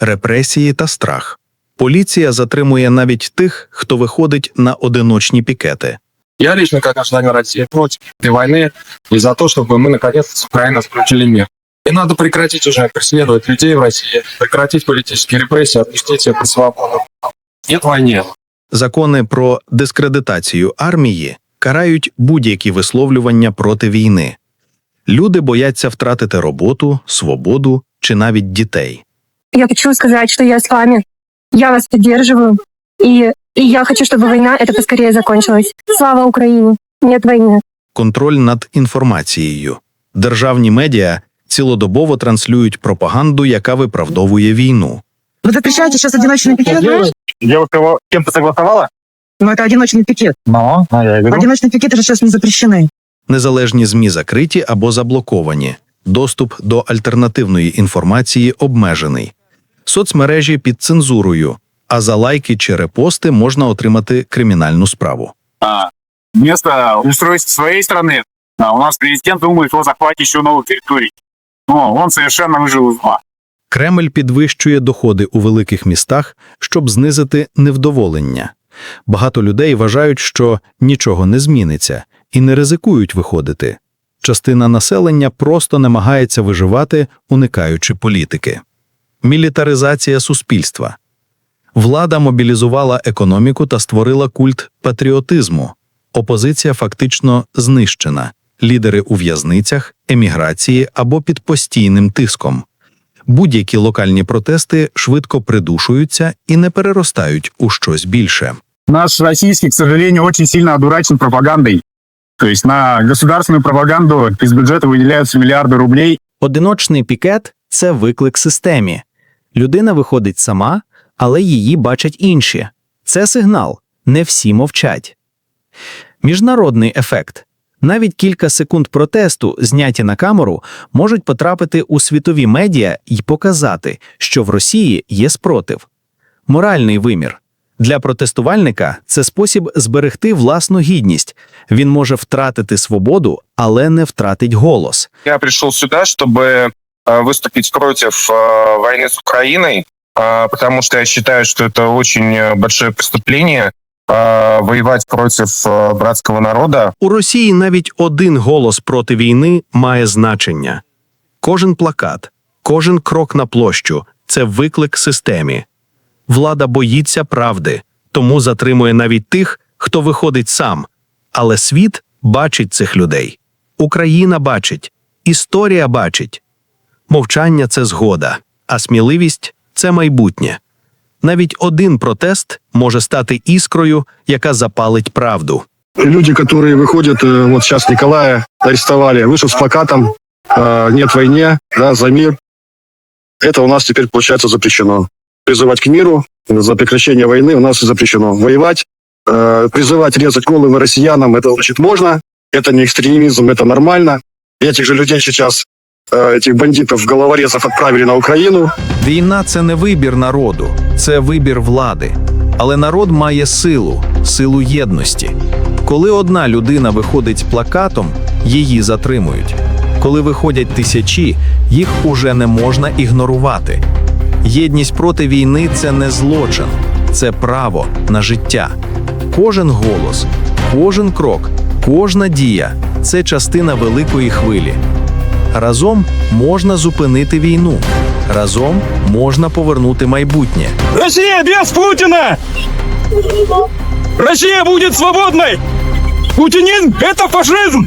репресії та страх. Поліція затримує навіть тих, хто виходить на одиночні пікети. Я лично, как гражданин России, против этой войны и за то, чтобы мы наконец с Украиной заключили мир. И надо прекратить уже преследовать людей в России, прекратить политические репрессии, отпустить всех на свободу. Нет войне. Закони про дискредитацію армії карають будь-які висловлювання проти війни. Люди бояться втратити роботу, свободу чи навіть дітей. Я хочу сказать, что я с вами. Я вас поддерживаю. И, и я хочу, чтобы война это поскорее закончилась. Слава Украине! Нет войны. Контроль над інформацією. Державні медіа цілодобово транслюють пропаганду, яка виправдовує війну. Вы запрещаете сейчас одиночный пикет? Девушка его с кем-то согласовала? Но это одиночный пикет. Ну, а я и говорю. Одиночные пикеты же сейчас не запрещены. Незалежні ЗМІ закриті або заблоковані. Доступ до альтернативної інформації обмежений. Соцмережі під цензурою, а за лайки чи репости можна отримати кримінальну справу. А, вместо устройства своей страны, а, у нас президент думает о захвате еще новых территорий. Ну, он совершенно выжил из ума. Кремль підвищує доходи у великих містах, щоб знизити невдоволення. Багато людей вважають, що нічого не зміниться і не ризикують виходити. Частина населення просто намагається виживати, уникаючи політики. Мілітаризація суспільства. Влада мобілізувала економіку та створила культ патріотизму. Опозиція фактично знищена. Лідери у в'язницях, еміграції або під постійним тиском. Будь-які локальні протести швидко придушуються і не переростають у щось більше. Наш российский, к сожалению, очень сильно одурачен пропагандой. То есть на государственную пропаганду из бюджета выделяются миллиарды рублей, Одиночний пікет це виклик системі. Людина виходить сама, але її бачать інші. Це сигнал. Не всі мовчать. Міжнародний ефект. Навіть кілька секунд протесту, зняті на камеру, можуть потрапити у світові медіа і показати, що в Росії є спротив. Моральний вимір. Для протестувальника це спосіб зберегти власну гідність. Він може втратити свободу, але не втратить голос. Я пришел сюда, чтобы э, выступить против э, войны с Украиной, э, потому что я считаю, что это очень э, большое преступление э, воевать против э, братского народа. У Росії навіть один голос проти війни має значення. Кожен плакат, кожен крок на площу це виклик системі. Влада боїться правди, тому затримує навіть тих, хто виходить сам. Але світ бачить цих людей. Україна бачить, історія бачить. Мовчання це згода, а сміливість це майбутнє. Навіть один протест може стати іскрою, яка запалить правду. люди, которые выходят, э, вот сейчас Николая арестовали, вышел с плакатом э, «Нет войне», да, «За мир». Это у нас теперь, получается, запрещено. Призывать к миру, за прекращение войны у нас запрещено. Воевать, э, призывать резать головы россиянам, это значит можно. Это не экстремизм, это нормально. И этих же людей сейчас, э, этих бандитов, головорезов отправили на Украину. Війна це не вибір народу, це вибір влади. Але народ має силу, силу єдності. Коли одна людина виходить з плакатом, її затримують. Коли виходять тисячі, їх уже не можна ігнорувати. Єдність проти війни це не злочин, це право на життя. Кожен голос, кожен крок, кожна дія це частина великої хвилі. Разом можна зупинити війну. Разом можна повернути майбутнє. Росія без Путіна! Росія буде свободною! Путінін – це фашизм!